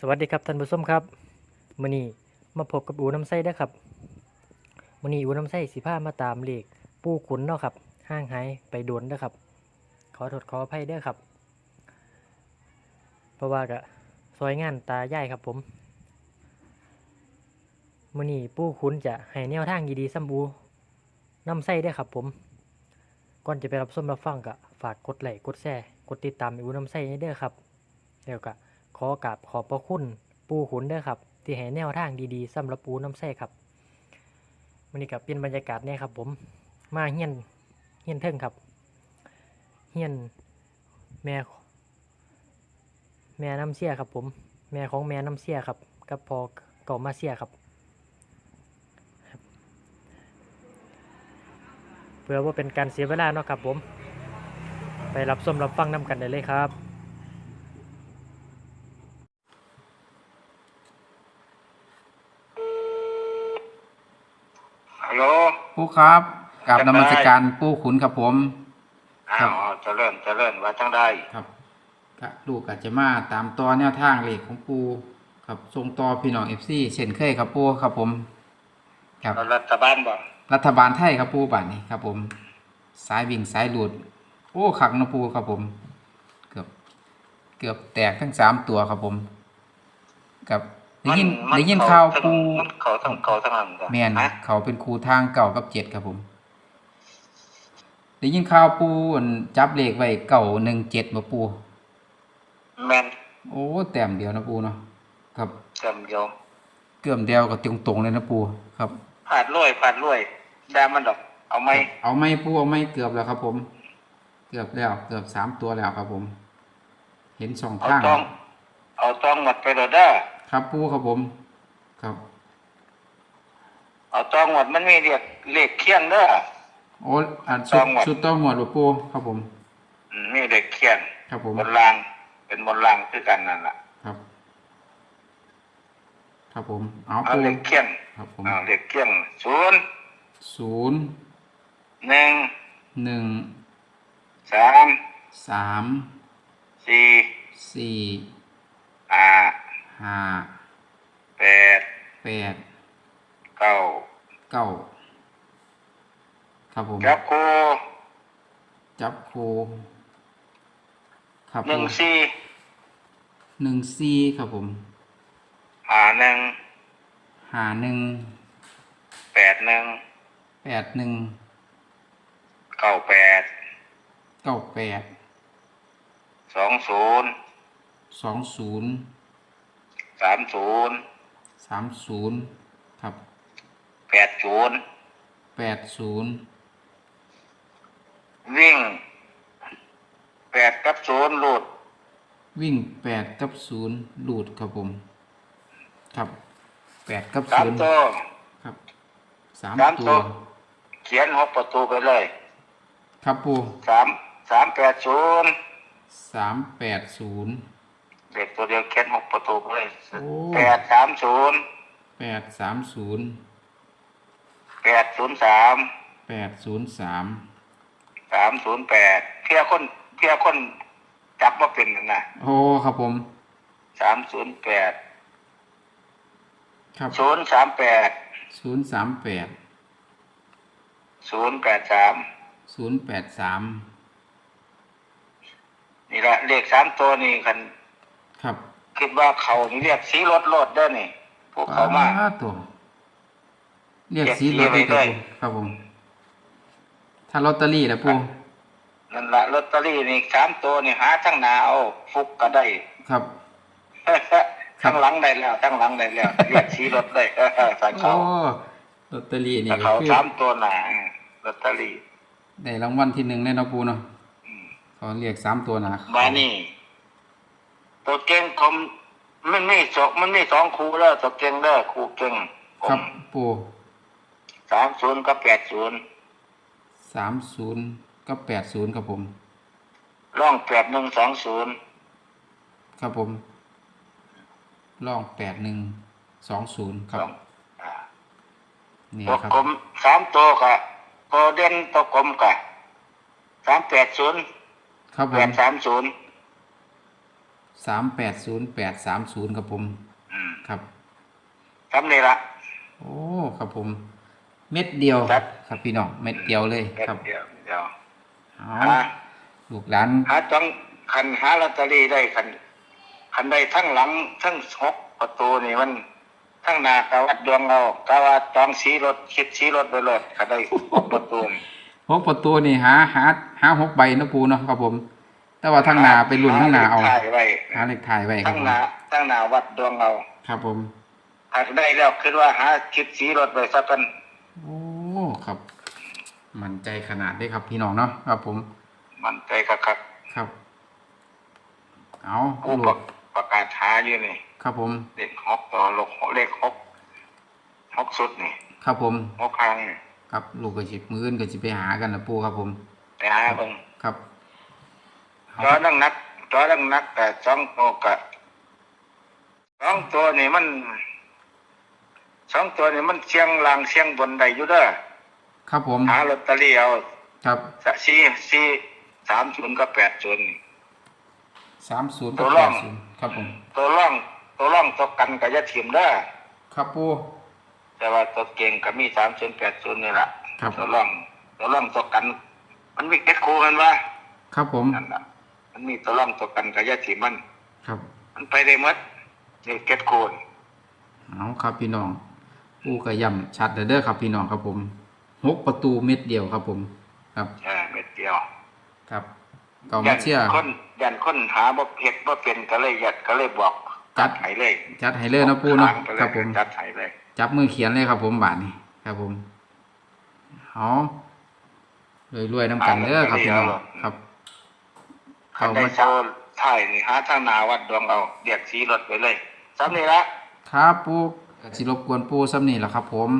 สวัสดีครับท่านผู้ชมครับมื้อนี้มาพบกับอูน้ำไส้เด้ครับมื้อนี้อูน้ำไส้สิพามาตามเลขปูขุนเนาะครับห่างหายไปโดนเด้ครับ ขอโทษขออภัยด้อครับ เพราะว่าก็ซอยงานตายายครับผมมื้อนี้ปูขุนจะให้แนวทางดีๆซ้ำอูน้ำไส้เด้ครับผม ก่อนจะไปรับชมรับฟังก็ฝากกดไลค์กดแชร์กดติดตามอูน้ำไส้ให้ด้อครับแล้วก็ ขอกราบขอบพระคุณปูขุนเด้อครับ ที่ให้แนวทางดีๆสำหรับปูน้ำแท้ครับมันนี้กับเป็นบรรยากาศเนี่ยครับ ผมมาเฮียนเฮียนเทิงครับเฮียนแม่แม่น้ำเสียครับ ผม แม่ของแม่น้ำเสียครับกับพอเก่ามาเสียครับเพื่อว่าเป็นการเสียเวลาเนาะครับผม ไปรับชมรับฟังน้ำกันได้เลยครับ ฮัลโหลผู้ครับกับจะนไปมัสการปู่ขุนครับผมอ้าครัวบเจะเริ่มจะเริ่มว่าจังได้ครับก็ลูกอาจจะมาตามต่อแนวทางเลขของปู่ครับส่งต่อพี่น้องเอฟซีเช่นเคยครับปู่ครับผม ครับเอารัฐบาลบ่รัฐบาลไทยครับปู่บ้านนี้ครับ ผมสายวิ่งสายหลุด โอ้ขักนะปู่ครับผม เกือบ เกือบแตกทั้งสามตัวครับผม กับ ได้ยินมัได้ยินเขข่าวทั้งปู่มันเขาทั้งเขาทั้งนั้นบ่แม่นฮะเขาเป็นครูทางเก่ากับเจ็ดครับผมได้ยินข่าวปูอั่นจับเลขไว้เก่าหนึ่งเจ็ดมาปูแม่นโอ้แต้มเดียวนะปูเนาะครับเต็มเดียวเกือบเดียวกับตรงตรงๆเลยนะปูครับผาดรวยผาดรวยได้มันดอก เอาไหมเอาไม่ปูเอาไม่เกือบแล้วครับ ผม เกือบแล้วเกือบสามตัวแล้วครับผม เห็นสองเอาทางต้องเอาต้องหมดไปเลยเด้อ ครับปูครับผม ครับ เอาต้องหมดมันมีเรียกเลขเคียงเด้อ โอ้อ่านต้ชุอดงหมด ชุดต้องหมวดบ่ปูครับผม อืมมีเลขเคียงครับผม บนราง เป็นบนรางคือกันนั่นล่ะครับ ครับผม เอาเอาปูเลขเคียงครับผมเอาเลขเคียงศูนย์ศูนย์หนึ่งหนึ่งสามสามสี่สี่ห้า ห้าแปดแปดเก้าเก้าครับผมจับคูจับครูครับหนึ่งผมสี่หนึ่งสี่ครับผมหาหนึ่งหาหนึ่งแปดหนึ่งแปดหนึ่งเก้าแปดเก้าแปดสองศูนย์สองศูนย์ สามศูนย์สามศูนย์ครับแปดศูนย์แปดศูนย์วิ่งแปดกับศูนย์หลุดวิ่งแปดกับศูนย์หลุดครับผม ครับแปดกับสามศูนย์ตัวครับสามสามตัตัววเขียนหกประตูไปเลยครับปูสามสามแปดศูนย์สามแปดศูนย์ เด็กตัวเดียวเขียนหกประตูไปเลยโอ้ แปดสามศูนย์แปดสามศูนย์แปดศูนย์สามแปดศูนย์สามสามศูนย์แปดเพียคนเพียคนจับว่าเป็นนั่นนะโอ้ครับผม สามศูนย์แปดครับศูนย์สามแปดศูนย์สามแปดศูนย์แปดสามศูนย์แปดสามนี่แหละเลขสามตัวนี่คัน ครับคิดว่าเขานี่เรียกสีรถรถได้อนี่พวกเขามาอ่ตัวเรียกเรียกสีสีรถไว้ได้ด้วยครับผม ถ้าลอตเตอรี่นะปูนั่นละลอตเตอรี่นี่สามตัวนี่หาทั้งหนาเอาฟุกก็ได้ ครับทั้งหลังได้แล้วทั้งหลังได้แล้วเรียกสีรถได้เออถ้าโอ้เขาลอตเตอรี่นี่ถ้าก็เขาคือสามตัวหนาลอตเตอรี่ได้รางวัลที่หนึ่งแน่เนอนปูเนาะอืมเขาเรียกสามตัวนะมานี่ ตัวเก่งผมมันมีสองมันมีสองครูแล้วตัวเก่งเด้อครูเก่งผครับมปูสามศูนย์กับแปดศูนย์สามศูนย์กับแปดศูนย์ครับผมร่องแปดหนึ่งสองศูนย์ครับผมล่องแปดหนึ่งสองศูนย์ครับสองอ่านี่ตัวครับกลมสามตัวกะตัวเด่นตัวกลมกะสามแปดศูนย์ครับผแปมดสามศูนย์ สามแปดศูนย์แปดสามศูนย์ครับผมอืมครับทำนี่ละ โอ้ครับผม เม็ดเดียวครับ ครับพี่น้องเม็ดเดียวเลยเม็ดครับ เดียวเดียวเอาหาลูกหลานหาจังคันหาลอตเตอรี่ได้คันคันได้ทั้งหลังทั้งหกประตูนี่มัน ทั้งหน้ากะวัดดวงเอากะว่าจองสีรถคิดสีรถไปรถคันได้หกประตูนี่หกประตูนี่หาหาหาหกใบเนาะปูเนาะครับผม แต่ว่าทั้งหนาไปรุ่นทั้งหนาเอาถ่ายไว้หาเลขถ่ายไว้ครัทั้บงผมหนาทั้งหนาวัดดวงเอาครับผม หากได้แล้วคิดว่าหาคิดสีรถไปสักกันโอ้ครับ มั่นใจขนาดได้ครับพี่น้องเนาะครับผม มันใจคักครับ เอาๆกูลูประกประกาศหาอยู่นี่ครับผม เลขหกต่อลกเลขหกหกสุดนี่ครับผม หกครั้งนี่ครับลูกก็สิมืออื่นก็สิไปหากันนะปูครับผม ไปหาเบิ่ง ครับเอาจอนังนักจอนังนักแต่สองตัวกะสองตัวนี่มันสองตัวนี่มันเชียงลางเชียงบนได้อยู่เด้อครับผมหาลอตเตอรี่เอาครับสสี่สี่สามศูนย์กับแปดศูนย์สามศูนย์ตักับวแปร่องดศูนย์ครับผมตัวร่องตัวร่องตัวกันกับยาถิ่มเด้อครับปูแต่ว่าตัวเก่งก็มีสามศูนย์แปดศูนย์นี่แหละครับตัวร่องตัวร่องตัวกัน มันมีเก็ดคูกันวะครับผมนั่นน่ะ มันมีตัวร่องตัวกันกับยาถิ่มมัน ครับ มันไปได้หมดนี่เก็ดคูนเอาครับพี่น้องปูกระยำชัดเด้อเด้อครับพี่น้องครับผมหกประตูเม็ดเดียวครับผม ครับใช่เม็ดเดียว ครับเก่ามาเชื่อคนยันคนหาบ่เพ็ดบ่เป็นก็เลยยัดก็เลยบอกจัดให้เลย จัดให้เลยเนาะปูเนาะทงไปเลยครับผมจัดให้เลย จับมือเขียนเลยครับผมบาทนี้ครับผมเอารวยๆน้ำกันเด้อครับพี่น้องครับ คันเอาได้มาโซถ่ายนี่หาทางหนาวัดดวงเอาเรียกสีรถไปเลยซ้ำนี่ละครับปูก็สิรบกวนปูซ้ำนี่แหละครับ ผม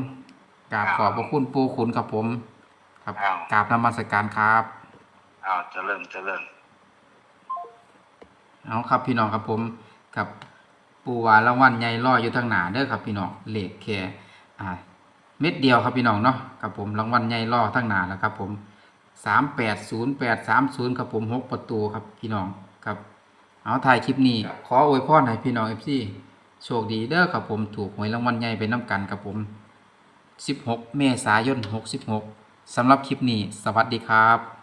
กราบอ้าวขอบพระคุณปูคุณครับผม ครับอ้าวกราบนมัสการครับเอาเจะเริ่มจะเริ่มเอาครับพี่น้องครับผมครับปูวารางวัลใหญ่รออยู่ทางหน้าเด้อครับพี่น้องเลขแค่อ่าเม็ดเดียวครับพี่น้องเนาะครับผมรางวัลใหญ่รอทางหน้าแล้วครับผม สามแปดศูนย์แปดสามศูนย์ครับผมหกประตูครับพี่น้องครับ เอาถ่ายคลิปนี้ขออวยพรให้พี่น้องเอฟซีโชคดีเด้อครับผมถูกหวยรางวัลใหญ่ไปน้ำกันครับผม 16 เมษายน 66สำหรับคลิปนี้ สวัสดีครับ